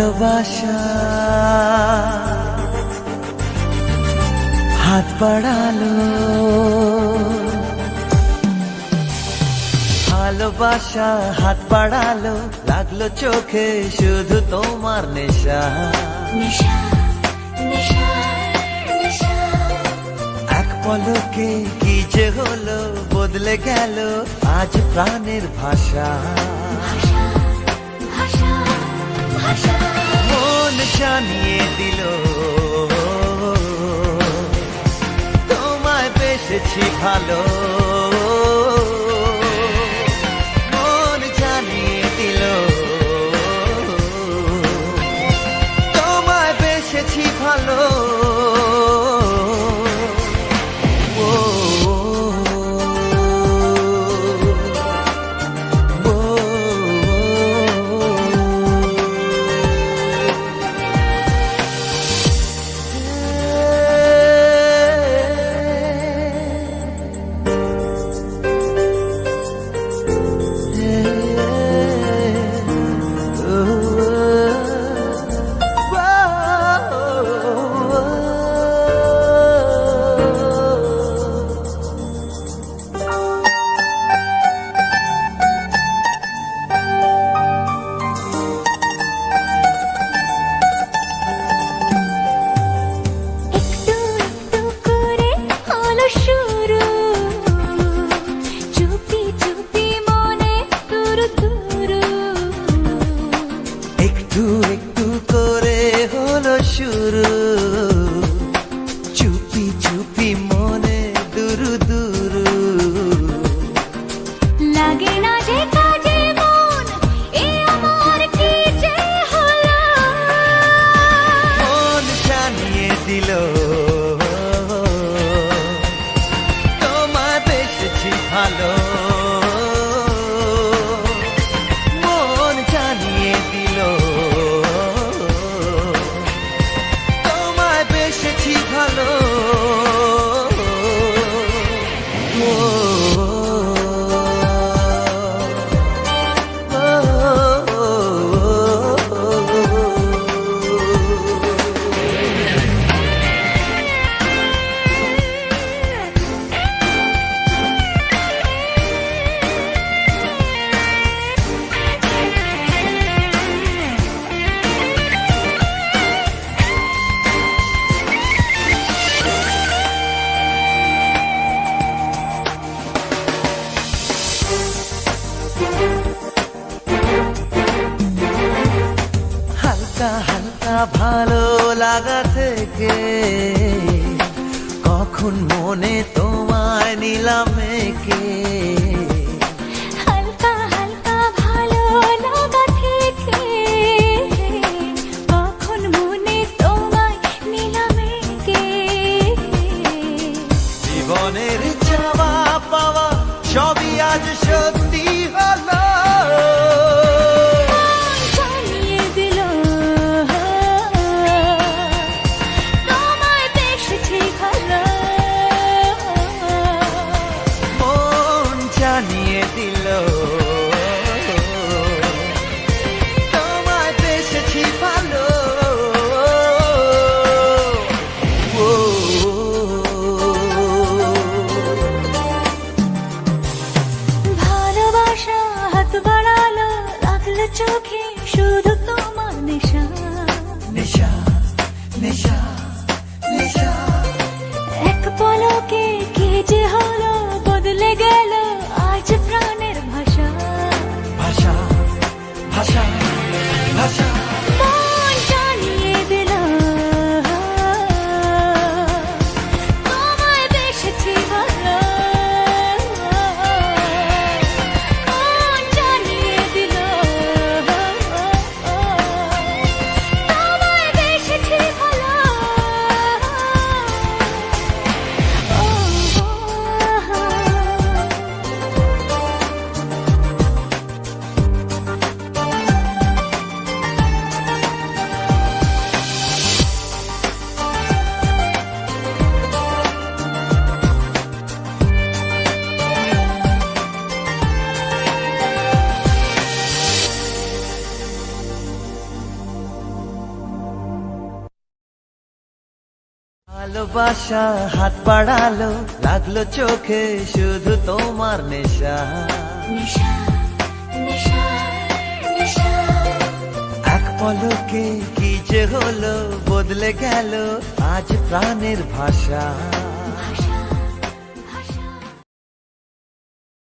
ভালোবাসা। হাত বাড়ালো। ভালোবাসা হাত বাড়ালো। লাগল চোখে শুধু তোমার নেশা। এক পলকে কি যে হলো বদলে গেল আজ প্রাণের ভাষা। ভাষা মন জানিয়ে দিল। তোমায় বেসেছি ভালো। মন জানিয়ে দিল। তোমায় বেসেছি ভালো। হালকা হালকা ভালো লাগা থেকে কখন মনে তোমায় নিলাম কে হালকা হালকা ভালো লাগা থেকে কখন মনে তোমায় নিলামে কে জীবনের চাওয়া পাওয়া সবই আজ সত্যি হলো। চোখে শুধু ভালোবাসা হাত বাড়ালো লাগল চোখে শুধু তোমার নেশা। এক পলকে কি যে হলো বদলে গেল আজ প্রাণের ভাষা।